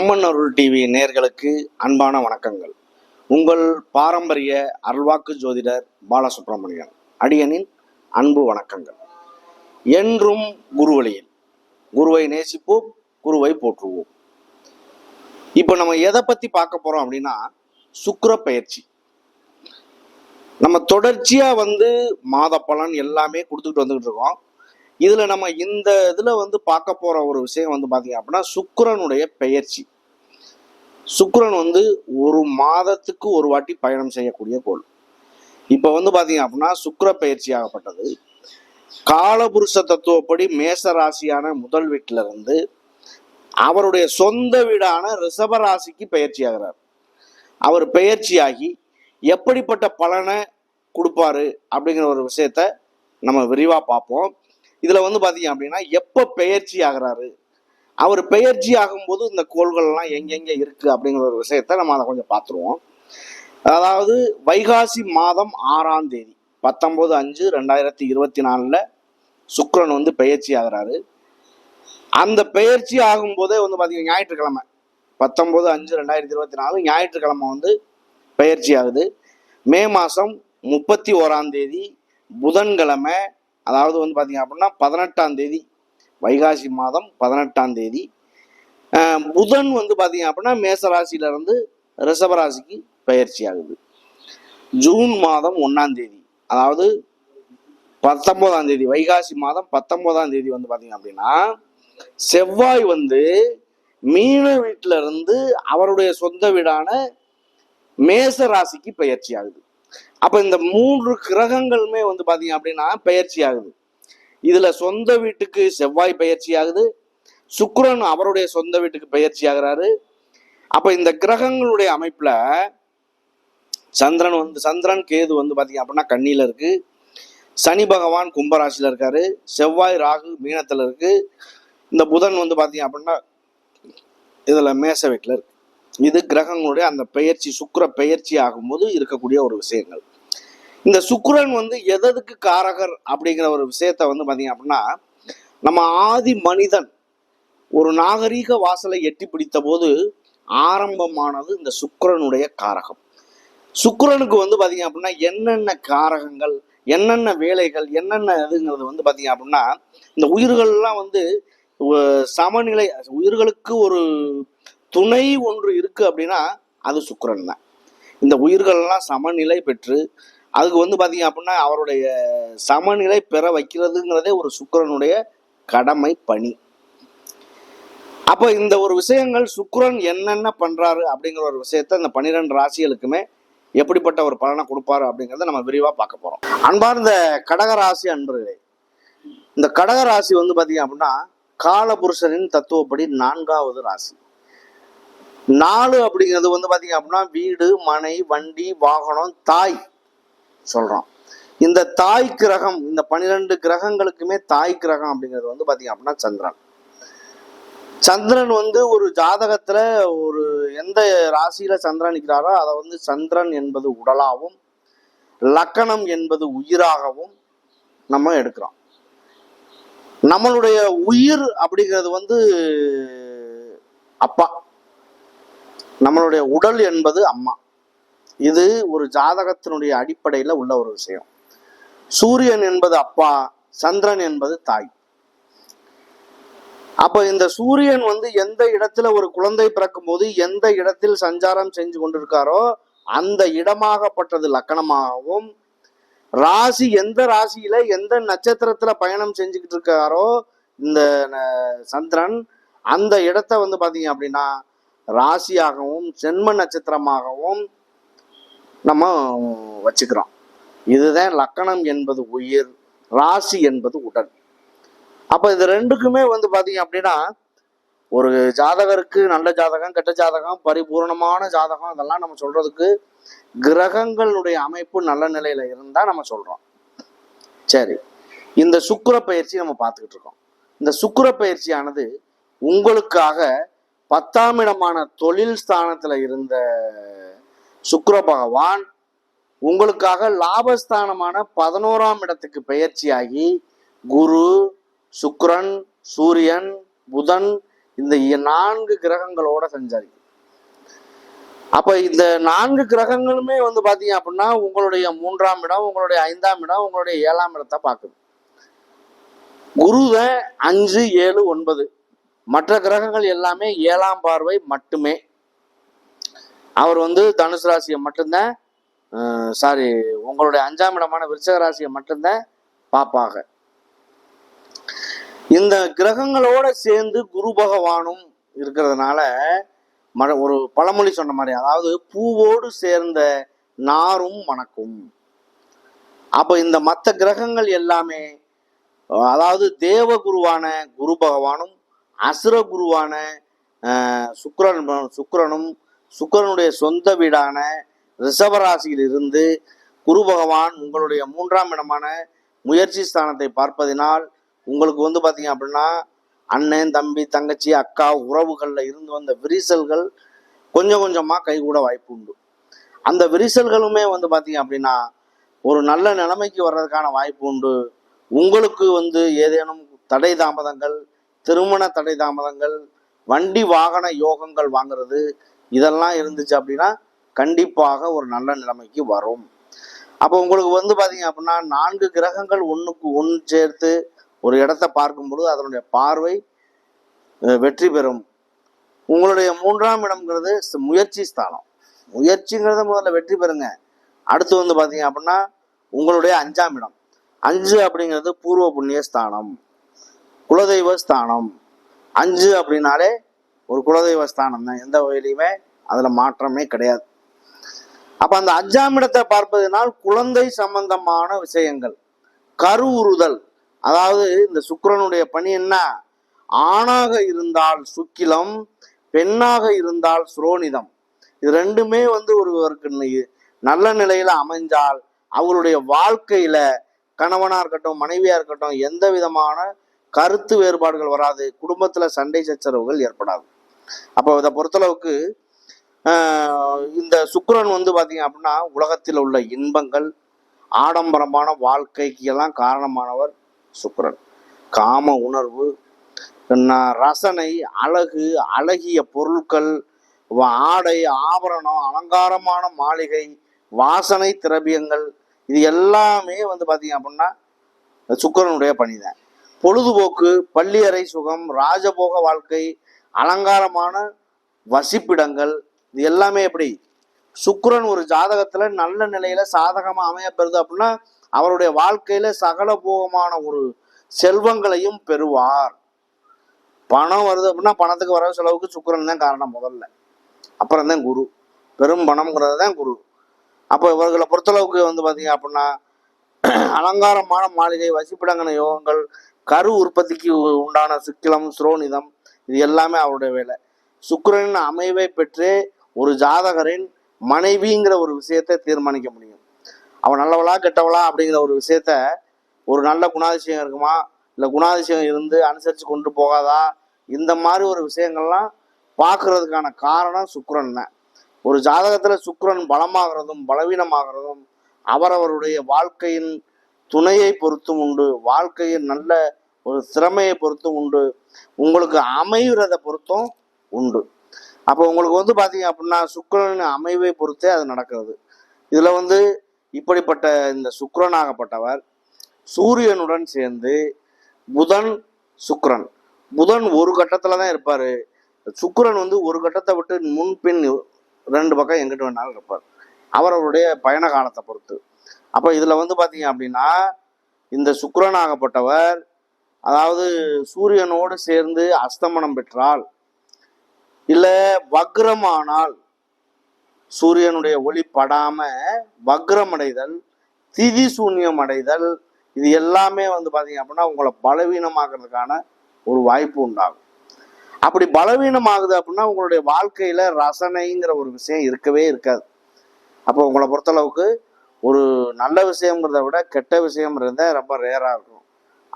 அம்மன் அருள் TV நேர்களுக்கு அன்பான வணக்கங்கள். உங்கள் பாரம்பரிய அருள்வாக்கு ஜோதிடர் பாலசுப்ரமணியன் அடியனின் அன்பு வணக்கங்கள். என்றும் குருவழியில் குருவை நேசிப்போம் குருவை போற்றுவோம். இப்போ நம்ம எதை பத்தி பார்க்க போறோம் அப்படின்னா சுக்கர பயிற்சி. நம்ம தொடர்ச்சியா வந்து மாத பலன் எல்லாமே கொடுத்துக்கிட்டு வந்துகிட்டு இருக்கோம். இதுல நம்ம இந்த இதுல வந்து பார்க்க போற ஒரு விஷயம் வந்து பாத்தீங்க அப்படின்னா சுக்கரனுடைய பெயர்ச்சி. சுக்கரன் வந்து ஒரு மாதத்துக்கு ஒரு வாட்டி பயணம் செய்யக்கூடிய கோள். இப்ப வந்து பாத்தீங்க அப்படின்னா சுக்கர பயிற்சி ஆகப்பட்டது. காலபுருஷ தத்துவப்படி மேச ராசியான முதல் வீட்டில இருந்து அவருடைய சொந்த வீடான ரிஷப ராசிக்கு பயிற்சி ஆகிறார். அவர் பெயர்ச்சியாகி எப்படிப்பட்ட பலனை கொடுப்பாரு அப்படிங்கிற ஒரு விஷயத்த நம்ம விரிவா பார்ப்போம். இதுல வந்து பாத்தீங்க அப்படின்னா எப்ப பெயர்ச்சி ஆகிறாரு? அவர் பெயர்ச்சி ஆகும்போது இந்த கோள்கள்லாம் எங்கெங்க இருக்கு அப்படிங்கிற ஒரு விஷயத்த நம்ம அதை கொஞ்சம் பார்த்துருவோம் அதாவது வைகாசி மாதம் ஆறாம் தேதி பத்தொன்பது அஞ்சு ரெண்டாயிரத்தி இருபத்தி நாலுல சுக்ரன் வந்து பெயர்ச்சி ஆகுறாரு. அந்த பெயர்ச்சி ஆகும்போதே வந்து பார்த்தீங்கன்னா ஞாயிற்றுக்கிழமை பத்தொன்பது அஞ்சு ரெண்டாயிரத்தி இருபத்தி நாலு ஞாயிற்றுக்கிழமை வந்து பெயர்ச்சி ஆகுது. மே மாதம் முப்பத்தி ஓராம் தேதி புதன்கிழமை அதாவது வந்து பார்த்தீங்க அப்படின்னா பதினெட்டாம் தேதி வைகாசி மாதம் பதினெட்டாம் தேதி. புதன் வந்து பார்த்தீங்க அப்படின்னா மேசராசியிலிருந்து ரிஷபராசிக்கு பயிற்சி ஆகுது. ஜூன் மாதம் ஒன்றாம் தேதி அதாவது பத்தொன்பதாம் தேதி வைகாசி மாதம் பத்தொன்பதாம் தேதி வந்து பார்த்தீங்க அப்படின்னா செவ்வாய் வந்து மீன வீட்டில இருந்து அவருடைய சொந்த வீடான மேச ராசிக்கு பயிற்சி ஆகுது. அப்ப இந்த மூன்று கிரகங்களுமே வந்து பாத்தீங்க அப்படின்னா பயிற்சி ஆகுது இதுல சொந்த வீட்டுக்கு செவ்வாய் பயிற்சி ஆகுது சுக்கரன் அவருடைய சொந்த வீட்டுக்கு பயிற்சி ஆகுறாரு அப்ப இந்த கிரகங்களுடைய அமைப்புல சந்திரன் வந்து சந்திரன் கேது வந்து பாத்தீங்க அப்படின்னா கண்ணியில இருக்கு. சனி பகவான் கும்பராசியில இருக்காரு. செவ்வாய் ராகு மீனத்துல இருக்கு. இந்த புதன் வந்து பாத்தீங்க அப்படின்னா இதுல மேச வீட்டுல இருக்கு. இது கிரகங்களுடைய அந்த பெயர்ச்சி சுக்கர பெயர்ச்சி ஆகும்போது இருக்கக்கூடிய ஒரு விஷயங்கள். இந்த சுக்கரன் வந்து எதற்கு காரகர் அப்படிங்கிற ஒரு விஷயத்த வந்து பாத்தீங்க அப்படின்னா நம்ம ஆதி மனிதன் ஒரு நாகரீக வாசலை எட்டி பிடித்த போது ஆரம்பமானது இந்த சுக்கரனுடைய காரகம். சுக்கரனுக்கு வந்து பாத்தீங்க அப்படின்னா என்னென்ன காரகங்கள் என்னென்ன வேலைகள் என்னென்ன இதுங்கிறது வந்து பாத்தீங்க அப்படின்னா இந்த உயிர்கள்லாம் வந்து சமநிலை உயிர்களுக்கு ஒரு துணை ஒன்று இருக்கு அப்படின்னா அது சுக்கரன் தான். இந்த உயிர்கள்லாம் சமநிலை பெற்று அதுக்கு வந்து பாத்தீங்க அப்படின்னா அவருடைய சமநிலை பெற வைக்கிறதுங்கிறதே ஒரு சுக்கிரனுடைய கடமை பணி. அப்ப இந்த ஒரு விஷயங்கள் சுக்கரன் என்னென்ன பண்றாரு அப்படிங்கிற ஒரு விஷயத்த இந்த பன்னிரெண்டு ராசிகளுக்குமே எப்படிப்பட்ட ஒரு பலனை கொடுப்பாரு அப்படிங்கிறத நம்ம விரிவா பார்க்க போறோம். அன்பார்ந்த கடக ராசி அன்பர்களே இந்த கடக ராசி வந்து பாத்தீங்க அப்படின்னா காலபுருஷனின் தத்துவப்படி நான்காவது ராசி. நாலு அப்படிங்கிறது வந்து பார்த்தீங்க அப்படின்னா வீடு மனை வண்டி வாகனம் தாய் சொல்கிறோம் இந்த தாய் கிரகம் இந்த பன்னிரெண்டு கிரகங்களுக்குமே தாய் கிரகம் அப்படிங்கிறது வந்து பார்த்தீங்க அப்படின்னா சந்திரன். சந்திரன் வந்து ஒரு ஜாதகத்துல ஒரு எந்த ராசியில சந்திரன் நிற்கிறாரோ அதை வந்து சந்திரன் என்பது உடலாகவும் லக்கணம் என்பது உயிராகவும் நம்ம எடுக்கிறோம். நம்மளுடைய உயிர் அப்படிங்கிறது வந்து அப்பா. நம்மளுடைய உடல் என்பது அம்மா. இது ஒரு ஜாதகத்தினுடைய அடிப்படையில் உள்ள ஒரு விஷயம். சூரியன் என்பது அப்பா சந்திரன் என்பது தாய். அப்ப இந்த சூரியன் வந்து எந்த இடத்துல ஒரு குழந்தை பிறக்கும் போது எந்த இடத்தில் சஞ்சாரம் செஞ்சு கொண்டிருக்காரோ அந்த இடமாகப்பட்டது லக்கணமாகவும் ராசி எந்த ராசியில எந்த நட்சத்திரத்துல பயணம் செஞ்சுக்கிட்டு இருக்காரோ இந்த ந- சந்திரன் அந்த இடத்த வந்து பாத்தீங்க அப்படின்னா ராசியாகவும் ஜென்ம நட்சத்திரமாகவும் நம்ம வச்சுக்கிறோம். இதுதான் லக்கணம் என்பது உயிர் ராசி என்பது உடல். அப்போ இது ரெண்டுக்குமே வந்து பார்த்தீங்க அப்படின்னா ஒரு ஜாதகருக்கு நல்ல ஜாதகம் கெட்ட ஜாதகம் பரிபூர்ணமான ஜாதகம் அதெல்லாம் நம்ம சொல்றதுக்கு கிரகங்களுடைய அமைப்பு நல்ல நிலையில இருந்தா நம்ம சொல்றோம். சரி இந்த சுக்கர பயிற்சி நம்ம பார்த்துக்கிட்டு இருக்கோம். இந்த சுக்கர பயிற்சியானது உங்களுக்காக பத்தாம் இடமான தொழில் ஸ்தானத்துல இருந்த சுக்கர பகவான் உங்களுக்காக லாபஸ்தானமான பதினோராம் இடத்துக்கு பெயர்ச்சியாகி குரு சுக்ரன் சூரியன் புதன் இந்த நான்கு கிரகங்களோட சஞ்சாரிக்கும் அப்ப இந்த நான்கு கிரகங்களுமே வந்து பாத்தீங்க அப்படின்னா உங்களுடைய மூன்றாம் இடம் உங்களுடைய ஐந்தாம் இடம் உங்களுடைய ஏழாம் இடத்தை பார்க்குது. குருவை அஞ்சு ஏழு ஒன்பது. மற்ற கிரகங்கள் எல்லாமே ஏழாம் பார்வை மட்டுமே. அவர் வந்து தனுசு ராசியை மட்டும்தான் சாரி உங்களுடைய அஞ்சாம் இடமான விருச்சக ராசியை மட்டும்தான் பாப்பாக இந்த கிரகங்களோட சேர்ந்து குரு பகவானும் இருக்கிறதுனால மழை ஒரு பழமொழி சொன்ன மாதிரி அதாவது பூவோடு சேர்ந்த நாரும் மணக்கும். அப்போ இந்த மற்ற கிரகங்கள் எல்லாமே அதாவது தேவ குருவான குரு பகவானும் அசுர குருவான சுக்கரன் சுக்கரனும் சுக்கரனுடைய சொந்த வீடான ரிஷபராசியில் இருந்து குரு பகவான் உங்களுடைய மூன்றாம் இடமான முயற்சி ஸ்தானத்தை பார்ப்பதினால் உங்களுக்கு வந்து பார்த்தீங்க அப்படின்னா அண்ணன் தம்பி தங்கச்சி அக்கா உறவுகளில் இருந்து வந்த விரிசல்கள் கொஞ்சம் கொஞ்சமாக கைகூட வாய்ப்பு உண்டு. அந்த விரிசல்களுமே வந்து பார்த்தீங்க அப்படின்னா ஒரு நல்ல நிலைமைக்கு வர்றதுக்கான வாய்ப்பு உண்டு. உங்களுக்கு வந்து ஏதேனும் தடை தாமதங்கள் திருமண தடை தாமதங்கள் வண்டி வாகன யோகங்கள் வாங்குறது இதெல்லாம் இருந்துச்சு அப்படின்னா கண்டிப்பாக ஒரு நல்ல நிலைமைக்கு வரும். அப்போ உங்களுக்கு வந்து பார்த்தீங்க அப்படின்னா நான்கு கிரகங்கள் ஒன்றுக்கு ஒன்று சேர்த்து ஒரு இடத்த பார்க்கும் பொழுது அதனுடைய பார்வை வெற்றி பெறும். உங்களுடைய மூன்றாம் இடம்ங்கிறது ஸ்- முயற்சி ஸ்தானம். முயற்சிங்கிறத முதல்ல வெற்றி பெறுங்க. அடுத்து வந்து பார்த்தீங்க அப்படின்னா உங்களுடைய அஞ்சாம் இடம். அஞ்சு அப்படிங்கிறது பூர்வ புண்ணிய ஸ்தானம். குலதெய்வ ஸ்தானம். அஞ்சு அப்படின்னாலே ஒரு குலதெய்வ ஸ்தானம் தான். எந்த வகையிலையுமே அதில் மாற்றமே கிடையாது. அப்ப அந்த அஞ்சாம் இடத்தை பார்ப்பதனால் குழந்தை சம்பந்தமான விஷயங்கள் கருவுறுதல் அதாவது இந்த சுக்கிரனுடைய பணி என்ன? ஆணாக இருந்தால் சுக்கிலம் பெண்ணாக இருந்தால் சுரோனிதம். இது ரெண்டுமே வந்து ஒருவருக்கு நல்ல நிலையில அமைஞ்சால் அவருடைய வாழ்க்கையில கணவனா இருக்கட்டும் மனைவியா இருக்கட்டும் எந்த விதமான கருத்து வேறுபாடுகள் வராது. குடும்பத்தில் சண்டை சச்சரவுகள் ஏற்படாது. அப்போ இதை பொறுத்தளவுக்கு இந்த சுக்கிரன் வந்து பார்த்தீங்க அப்படின்னா உலகத்தில் உள்ள இன்பங்கள் ஆடம்பரமான வாழ்க்கைக்கு எல்லாம் காரணமானவர் சுக்கரன். காம உணர்வு ரசனை அழகு அழகிய பொருட்கள் ஆடை ஆபரணம் அலங்காரமான மாளிகை வாசனை திரவியங்கள் இது எல்லாமே வந்து பார்த்தீங்க அப்படின்னா சுக்கிரனுடைய பணிதான். பொழுதுபோக்கு பள்ளியறை சுகம் ராஜபோக வாழ்க்கை அலங்காரமான வசிப்பிடங்கள் இது எல்லாமே எப்படி? சுக்கரன் ஒரு ஜாதகத்துல நல்ல நிலையில சாதகமா அமையப்பெறுது அப்படின்னா அவருடைய வாழ்க்கையில சகல போகமான ஒரு செல்வங்களையும் பெறுவார். பணம் வருது அப்படின்னா பணத்துக்கு வர செலவுக்கு சுக்கிரன் தான் காரணம் முதல்ல. அப்புறம் தான் குரு. பெரும் பணம்ங்கிறது தான் குரு. அப்போ இவர்களை பொறுத்தளவுக்கு வந்து பார்த்தீங்க அப்படின்னா அலங்காரமான மாளிகை வசிப்பிடங்கன யோகங்கள் கரு உற்பத்திக்கு உண்டான சுக்கிலம் சுரோனிதம் இது எல்லாமே அவருடைய வேலை. சுக்கரனின் அமைவை பெற்று ஒரு ஜாதகரின் மனைவிங்கிற ஒரு விஷயத்தை தீர்மானிக்க முடியும். அவன் நல்லவளா கெட்டவளா அப்படிங்கிற ஒரு விஷயத்த ஒரு நல்ல குணாதிசயம் இருக்குமா? இல்லை குணாதிசயம் இருந்து அனுசரித்து கொண்டு போகாதா? இந்த மாதிரி ஒரு விஷயங்கள்லாம் பார்க்கறதுக்கான காரணம் சுக்கரன் தான். ஒரு ஜாதகத்தில் சுக்கரன் பலமாகிறதும் பலவீனமாகிறதும் அவரவருடைய வாழ்க்கையின் துணையை பொறுத்தும் உண்டு வாழ்க்கையின் நல்ல ஒரு திறமையை பொறுத்தும் உண்டு உங்களுக்கு அமைகிறத பொறுத்தும் உண்டு. அப்போ உங்களுக்கு வந்து பார்த்தீங்க அப்படின்னா சுக்கிரனின் அமைவை பொறுத்தே அது நடக்கிறது. இதில் வந்து இப்படிப்பட்ட இந்த சுக்கிரனாகப்பட்டவர் சூரியனுடன் சேர்ந்து புதன் சுக்கரன். புதன் ஒரு கட்டத்தில் தான் இருப்பார். சுக்கரன் வந்து ஒரு கட்டத்தை விட்டு முன்பின் ரெண்டு பக்கம் எங்கிட்ட வேணாலும் இருப்பார். அவரவருடைய பயண காலத்தை பொறுத்து. அப்போ இதுல வந்து பாத்தீங்க அப்படின்னா இந்த சுக்கரனாகப்பட்டவர் அதாவது சூரியனோடு சேர்ந்து அஸ்தமனம் பெற்றால் இல்ல வக்ரமானால் சூரியனுடைய ஒளி படாம வக்ரமடைதல் திதி சூன்யம் அடைதல் இது எல்லாமே வந்து பார்த்தீங்க அப்படின்னா உங்களை பலவீனமாகிறதுக்கான ஒரு வாய்ப்பு உண்டாகும். அப்படி பலவீனமாகுது அப்படின்னா உங்களுடைய வாழ்க்கையில ரசனைங்கிற ஒரு விஷயம் இருக்கவே இருக்காது. அப்போ உங்களை பொறுத்தளவுக்கு ஒரு நல்ல விஷயங்கிறத விட கெட்ட விஷயம் இருந்தால் ரொம்ப ரேராக இருக்கும்.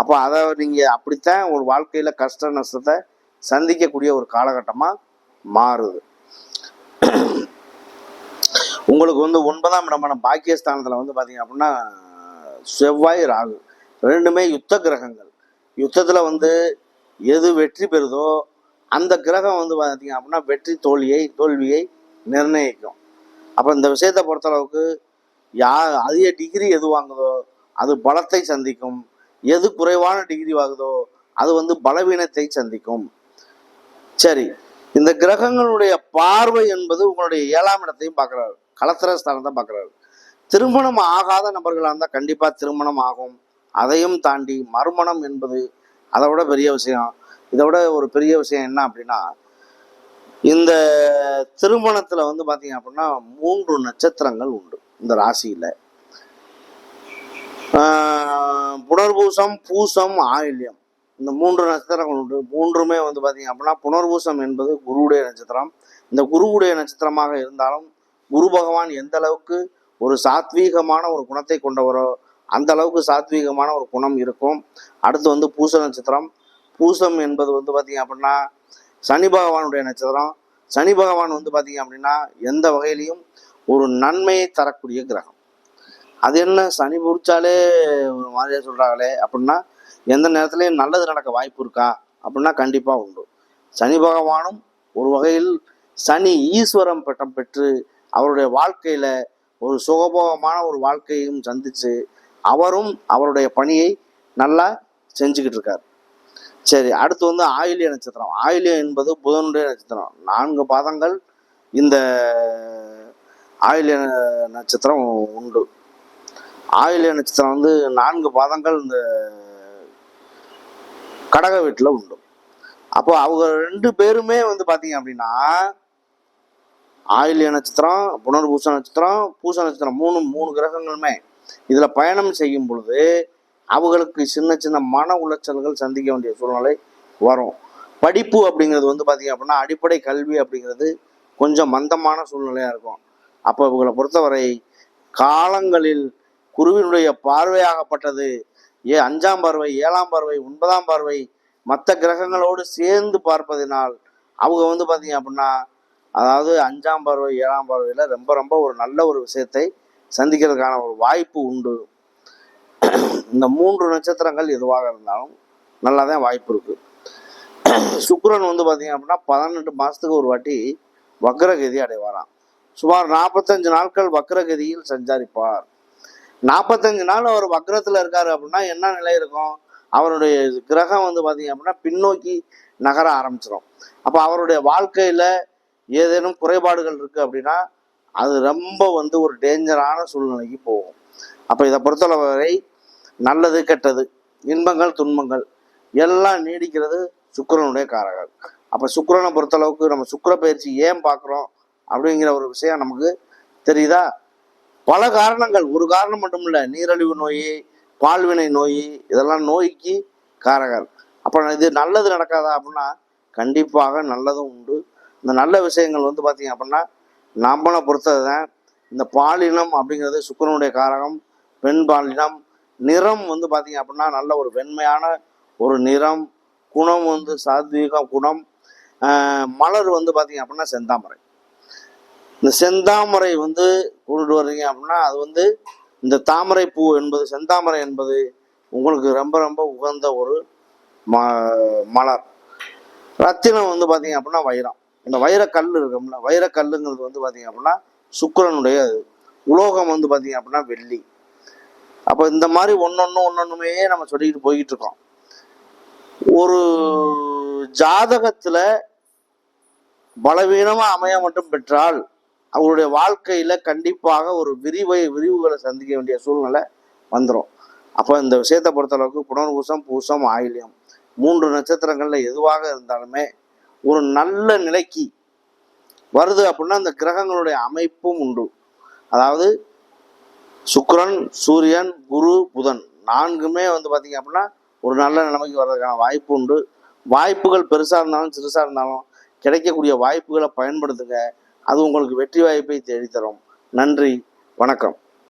அப்போ அதை நீங்கள் அப்படித்தான் ஒரு வாழ்க்கையில் கஷ்ட நஷ்டத்தை சந்திக்கக்கூடிய ஒரு காலகட்டமாக மாறுது. உங்களுக்கு வந்து ஒன்பதாம் இடமான பாக்கியஸ்தானத்தில் வந்து பார்த்தீங்க அப்படின்னா செவ்வாய் ராகு. ரெண்டுமே யுத்த கிரகங்கள். யுத்தத்தில் வந்து எது வெற்றி பெறுதோ அந்த கிரகம் வந்து பார்த்தீங்க அப்படின்னா வெற்றி தோல்வியை தோல்வியை நிர்ணயிக்கும். அப்போ இந்த விஷயத்தை பொறுத்தளவுக்கு யா அதிக டிகிரி எது வாங்குதோ அது பலத்தை சந்திக்கும். எது குறைவான டிகிரி வாங்குதோ அது வந்து பலவீனத்தை சந்திக்கும். சரி இந்த கிரகங்களுடைய பார்வை என்பது உங்களுடைய ஏழாம் இடத்தையும் பார்க்குறாரு. கலத்திர ஸ்தானத்தை பார்க்குறாரு. திருமணம் ஆகாத நபர்களாக இருந்தால் கண்டிப்பாக திருமணம் ஆகும். அதையும் தாண்டி மறுமணம் என்பது அதை விட பெரிய விஷயம். இதை விட ஒரு பெரிய விஷயம் என்ன அப்படின்னா இந்த திருமணத்தில் வந்து பார்த்தீங்க அப்படின்னா மூன்று நட்சத்திரங்கள் உண்டு. இந்த ராசியில். புனர்பூசம் பூசம் ஆயில்யம். இந்த மூன்று நட்சத்திரங்கள் உண்டு. மூன்றுமே வந்து பார்த்தீங்க அப்படின்னா புனர்பூசம் என்பது குருவுடைய நட்சத்திரம். இந்த குருவுடைய நட்சத்திரமாக இருந்தாலும் குரு பகவான் எந்த அளவுக்கு ஒரு சாத்வீகமான ஒரு குணத்தை கொண்டவரோ அந்த அளவுக்கு சாத்வீகமான ஒரு குணம் இருக்கும். அடுத்து வந்து பூச நட்சத்திரம். பூசம் என்பது வந்து பார்த்தீங்க அப்படின்னா சனி பகவானுடைய நட்சத்திரம். சனி பகவான் வந்து பார்த்தீங்க அப்படின்னா எந்த வகையிலையும் ஒரு நன்மையை தரக்கூடிய கிரகம். அது என்ன? சனி பிடிச்சாலே ஒரு மாதிரியாக சொல்கிறாங்களே அப்படின்னா எந்த நேரத்துலையும் நல்லது நடக்க வாய்ப்பு இருக்கா? அப்படின்னா கண்டிப்பாக உண்டு. சனி பகவானும் ஒரு வகையில் சனி ஈஸ்வரம் பட்டம் பெற்று அவருடைய வாழ்க்கையில் ஒரு சுகபோகமான ஒரு வாழ்க்கையும் சந்தித்து அவரும் அவருடைய பணியை நல்லா செஞ்சுக்கிட்டு இருக்கார். சரி அடுத்து வந்து ஆயிலிய நட்சத்திரம். ஆயிலியம் என்பது புதனுடைய நட்சத்திரம். நான்கு பாதங்கள் இந்த ஆயிலிய நட்சத்திரம் உண்டு. ஆயிலிய நட்சத்திரம் வந்து நான்கு பாதங்கள் இந்த கடக வீட்டில் உண்டு. அப்போ அவங்க ரெண்டு பேருமே வந்து பார்த்தீங்க அப்படின்னா ஆயில்ய நட்சத்திரம் புனர்பூச நட்சத்திரம் பூச நட்சத்திரம் மூணு மூணு கிரகங்களுமே. இதில் பயணம் செய்யும் பொழுது அவங்களுக்கு சின்ன சின்ன மன உளைச்சல்கள் சந்திக்க வேண்டிய சூழ்நிலை வரும். படிப்பு அப்படிங்கிறது வந்து பார்த்தீங்க அப்படின்னா அடிப்படை கல்வி அப்படிங்கிறது கொஞ்சம் மந்தமான சூழ்நிலையாக இருக்கும். அப்போ இவங்களை பொறுத்தவரை காலங்களில் குருவினுடைய பார்வையாகப்பட்டது. ஏ அஞ்சாம் பார்வை ஏழாம் பார்வை ஒன்பதாம் பார்வை மற்ற கிரகங்களோடு சேர்ந்து பார்ப்பதினால் அவங்க வந்து பார்த்தீங்க அப்படின்னா அதாவது அஞ்சாம் பார்வை ஏழாம் பார்வையில் ரொம்ப ரொம்ப ஒரு நல்ல ஒரு விஷயத்தை சந்திக்கிறதுக்கான ஒரு வாய்ப்பு உண்டு. இந்த மூன்று நட்சத்திரங்கள் எதுவாக இருந்தாலும் நல்லா தான் வாய்ப்பு இருக்கு. சுக்கரன் வந்து பார்த்தீங்க அப்படின்னா பதினெட்டு மாதத்துக்கு ஒரு வாட்டி வக்ரகதி அடைவாராம். சுமார் நாற்பத்தஞ்சு நாட்கள் வக்ரகதியில் சஞ்சாரிப்பார். நாற்பத்தஞ்சு நாள் அவர் வக்ரத்தில் இருக்காரு அப்படின்னா என்ன நிலை இருக்கும்? அவருடைய கிரகம் வந்து பார்த்தீங்க அப்படின்னா பின்னோக்கி நகர ஆரம்பிச்சிடும் அப்போ அவருடைய வாழ்க்கையில் ஏதேனும் குறைபாடுகள் இருக்குது அப்படின்னா அது ரொம்ப வந்து ஒரு டேஞ்சரான சூழ்நிலைக்கு போகும். அப்போ இதை பொறுத்தளவரை நல்லது கெட்டது இன்பங்கள் துன்பங்கள் எல்லாம் நீடிக்கிறது சுக்கரனுடைய காரகம் அப்போ சுக்கரனை பொறுத்தளவுக்கு நம்ம சுக்கர பயிற்சி ஏன் பார்க்குறோம் அப்படிங்கிற ஒரு விஷயம் நமக்கு தெரியுதா? பல காரணங்கள். ஒரு காரணம் மட்டும் இல்லை. நீரழிவு நோய் பால்வினை நோய் இதெல்லாம் நோய்க்கு காரகர். அப்போ இது நல்லது நடக்காதா அப்படின்னா கண்டிப்பாக நல்லதும் உண்டு. இந்த நல்ல விஷயங்கள் வந்து பார்த்தீங்க அப்படின்னா நம்மளை பொறுத்தது தான் இந்த பாலினம் அப்படிங்கிறது சுக்கரனுடைய காரகம் பெண் பாலினம். நிறம் வந்து பார்த்தீங்க அப்படின்னா நல்ல ஒரு வெண்மையான ஒரு நிறம். குணம் வந்து சாத்வீக குணம். மலர் வந்து பார்த்தீங்க அப்படின்னா செந்தாமரை. இந்த செந்தாமரை வந்து கொண்டுட்டு வர்றீங்க அப்படின்னா அது வந்து இந்த தாமரை பூ என்பது செந்தாமரை என்பது உங்களுக்கு ரொம்ப ரொம்ப உகந்த ஒரு ம மலர். ரத்தினம் வந்து பார்த்தீங்க அப்படின்னா வைரம். இந்த வைரக்கல் இருக்கும்ல வைரக்கல்லுங்கிறது வந்து பார்த்தீங்க அப்படின்னா சுக்கிரனுடைய அது. உலோகம் வந்து பார்த்தீங்க அப்படின்னா வெள்ளி. அப்போ இந்த மாதிரி ஒன்னொன்னு ஒன்னொன்றுமே நம்ம சொல்லிக்கிட்டு போய்கிட்டு இருக்கோம். ஒரு ஜாதகத்தில் பலவீனமாக அமைய மட்டும் பெற்றால் அவருடைய வாழ்க்கையில் கண்டிப்பாக ஒரு விரிவை விரிவுகளை சந்திக்க வேண்டிய சூழ்நிலை வந்துடும் அப்போ இந்த விஷயத்தை பொறுத்தளவுக்கு புனர்பூசம் பூசம் ஆயில்யம் மூன்று நட்சத்திரங்களில் எதுவாக இருந்தாலுமே ஒரு நல்ல நிலைக்கு வருது அப்படின்னா அந்த கிரகங்களுடைய அமைப்பும் உண்டு. அதாவது சுக்கிரன் சூரியன் குரு புதன் நான்குமே வந்து பார்த்தீங்க அப்படின்னா ஒரு நல்ல நிலைமைக்கு வர்றதுக்கான வாய்ப்பு உண்டு. வாய்ப்புகள் பெருசாக இருந்தாலும் சிறுசாக இருந்தாலும் கிடைக்கக்கூடிய வாய்ப்புகளை பயன்படுத்துங்க. அது உங்களுக்கு வெற்றி வாய்ப்பை தேடித்தரும். நன்றி வணக்கம்.